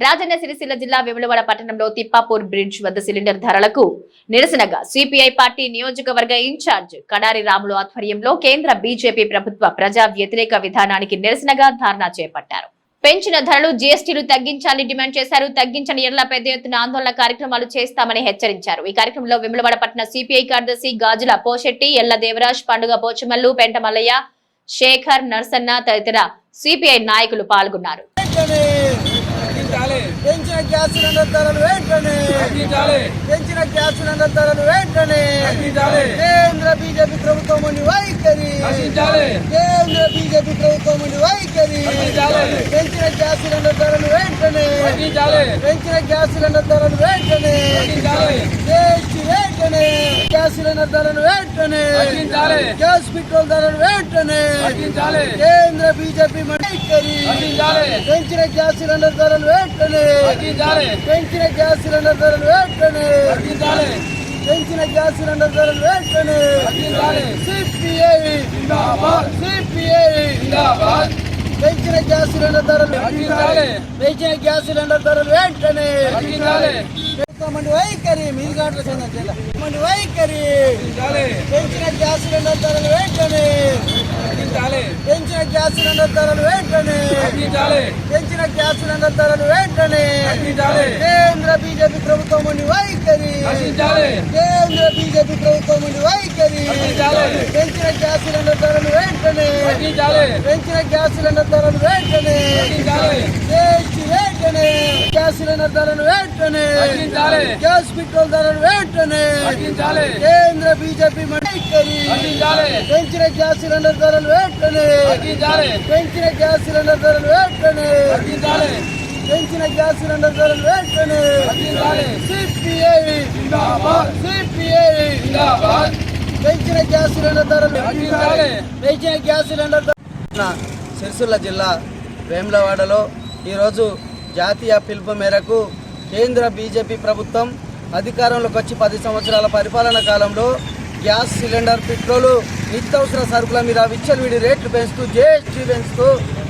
రాజన్న సిరిసిల్ల జిల్లా వెములవాడ పట్టణంలో తిప్పాపూర్ బ్రిడ్జ్ వద్ద సిలిండర్ ధరలకు నిరసనగా సిపిఐ పార్టీ నియోజకవర్గ ఇన్ఛార్జ్ కడారి రాములు ఆధ్వర్యంలో కేంద్ర బీజేపీ ప్రభుత్వ ప్రజా వ్యతిరేక విధానానికి నిరసనగా ధర్నా చేపట్టారు. పెంచిన ధరలు జీఎస్టీలు తగ్గించాలని డిమాండ్ చేశారు. తగ్గించని ఎడల పెద్ద ఎత్తున ఆందోళన కార్యక్రమాలు చేస్తామని హెచ్చరించారు. ఈ కార్యక్రమంలో విమలవాడ పట్టణ సిపిఐ కార్యదర్శి గాజుల పోషెట్టి ఎల్ల దేవరాజ్ పండుగ పోచమల్లు పెంటమల్లయ్య శేఖర్ నర్సన్న తదితర సిపిఐ నాయకులు పాల్గొన్నారు. గ్యాస్ సిలిండర్ ధరలు వెంటనే. పెంచిన గ్యాస్ సిలిండర్ ధరలు వెంటనే. కేంద్ర బీజేపీ ప్రభుత్వం వైఖరి. తగ్గించాలి కేంద్ర బీజేపీ ప్రభుత్వం వైఖరి. తగ్గించాలి. పెంచిన గ్యాస్ సిలిండర్ ధరలు వెంటనే. పెంచిన గ్యాస్ సిలిండర్ ధరలు వెంటనే తగ్గించాలి జీఎస్టీ వెంటనే గ్యాస్ సిలిండర్ ధరలు వెంటనే. గ్యాస్ పెట్రోల్ ధరలు వెంటనే కేంద్ర బీజేపీ పెంచిన గ్యాస్ సిలిండర్ ధరలు వెంటనే పెంచిన గ్యాస్ సిలిండర్ ధరలు వెంటనే పెంచిన గ్యాస్ సిలిండర్ ధరలు వెంటనే సిపిఐ. సిపిఐ. పెంచిన గ్యాస్ సిలిండర్ ధరలు పెంచిన గ్యాస్ సిలిండర్ ధరలు వెంటనే మంది వైఖరి మీరు గాట్ల సంగతి మంది వైఖరి తగ్గించాలి పెంచిన గ్యాస్ సిలిండర్ ధరలు వెంటనే పెంచిన గ్యాస్ సిలిండర్ ధరలు వెంటనే పెంచిన గ్యాస్ సిలిండర్ ధరలు వెంటనే కేంద్ర బీజేపీ ప్రభుత్వం వైఖరి తగ్గించాలి కేంద్ర బీజేపీ ప్రభుత్వం వైఖరి తగ్గించాలి. పెంచిన గ్యాస్ సిలిండర్ పెంచిన గ్యాస్ సిలిండర్ ధరలు వెంటనే. వెంటనే. గ్యాస్ సిలిండర్ ధరలు వెంటనే. గ్యాస్ పెట్రోల్ ధరలు వెంటనే. కేంద్ర బీజేపీ పెంచిన గ్యాస్ సిలిండర్ ధరలు వెంటనే. పెంచిన గ్యాస్ సిలిండర్ ధరలు వెంటనే. పెంచిన గ్యాస్ సిలిండర్ ధరలు వెంటనే. సిపిఐ. పెంచిన గ్యాస్ సిలిండర్ ధరలు. పెంచిన గ్యాస్ సిలిండర్ సిరిసిల్ల జిల్లా వేములవాడలో ఈరోజు జాతీయ పిలుపు మేరకు కేంద్ర బీజేపీ ప్రభుత్వం అధికారంలోకి వచ్చి పది సంవత్సరాల పరిపాలన కాలంలో గ్యాస్ సిలిండర్ పెట్రోలు నిత్యావసర సరుకుల మీద విచ్చలవిడి రేట్లు పెంచుతూ జీఎస్టీ పెంచుతూ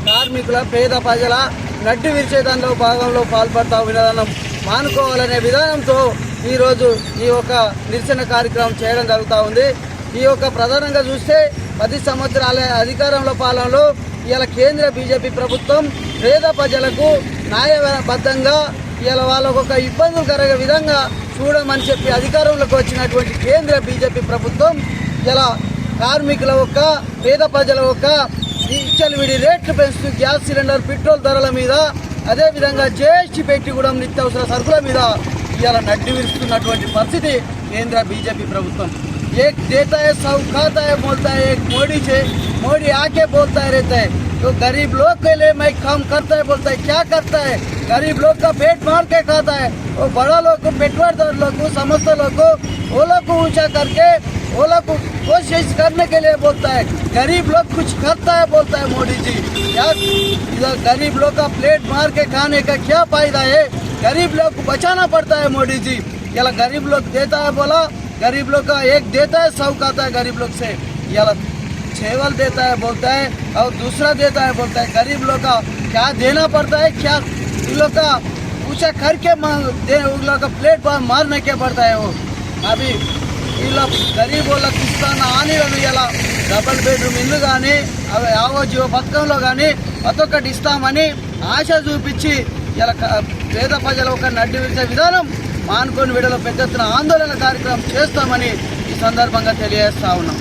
కార్మికుల పేద ప్రజల నడ్డి విరిచే దానిలో భాగంలో పాల్పడతా విధానం మానుకోవాలనే విధానంతో ఈరోజు ఈ యొక్క నిరసన కార్యక్రమం చేయడం జరుగుతూ ఉంది ఈ యొక్క ప్రధానంగా చూస్తే పది సంవత్సరాల అధికారంలో పాలనలో ఇలా కేంద్ర బీజేపీ ప్రభుత్వం పేద ప్రజలకు న్యాయబద్ధంగా ఇలా వాళ్ళకు ఒక ఇబ్బందులు కలిగే విధంగా చూడమని చెప్పి అధికారంలోకి వచ్చినటువంటి కేంద్ర బీజేపీ ప్రభుత్వం ఇలా కార్మికుల యొక్క పేద ప్రజల యొక్క విడి రేట్లు పెంచుతూ గ్యాస్ సిలిండర్ పెట్రోల్ ధరల మీద అదేవిధంగా జీఎస్టీ పెట్టి కూడా నిత్యావసర సరుకుల మీద ఇవాళ నడ్డి విరుస్తున్నటువంటి పరిస్థితి కేంద్ర బీజేపీ ప్రభుత్వం. एक देता है, सब खाता है, बोलता है, एक मोदी से मोड़ी आके बोलता है रहता है। तो गरीब लोग के लिए मैं काम करता है, बोलता है, क्या करता है? गरीब लोग का पेट मार के खाता है वो बड़ा लोग को पेटवार लोग को, समस्त लोग को, वो लोग को ऊँचा करके, वो लोग को कोशिश करने के लिए बोलता है। गरीब लोग कुछ करता है, बोलता है मोदी जी। क्या? इधर गरीब लोग का प्लेट मार के खाने का क्या फ़ायदा है? गरीब लोग को बचाना पड़ता है मोदी जी। ये गरीब लोग देता है, बोला गरीब लोग का एक देता है सब खाता है गरीब लोग से ये छेवल देता है बोलता है और दूसरा देता है बोलता है गरीब लोग का क्या देना पड़ता है क्या इन लोग का ऊंचा करके मांग दे उन लोग का प्लेट पर मारने के पड़ता है वो అవి వీళ్ళ గరీబ్ వాళ్ళకి ఇస్తాన హామీలను ఇలా డబల్ బెడ్రూమ్ ఇల్లు కానీ అవి యావో జీవో పథకంలో కానీ ప్రతి ఒక్కటి ఇస్తామని ఆశ చూపించి ఇలా క- పేద ప్రజల ఒక నడ్డి విడిచే విధానం మానుకొని విడలో పెద్ద ఎత్తున ఆందోళన కార్యక్రమం చేస్తామని ఈ సందర్భంగా తెలియజేస్తా ఉన్నాం.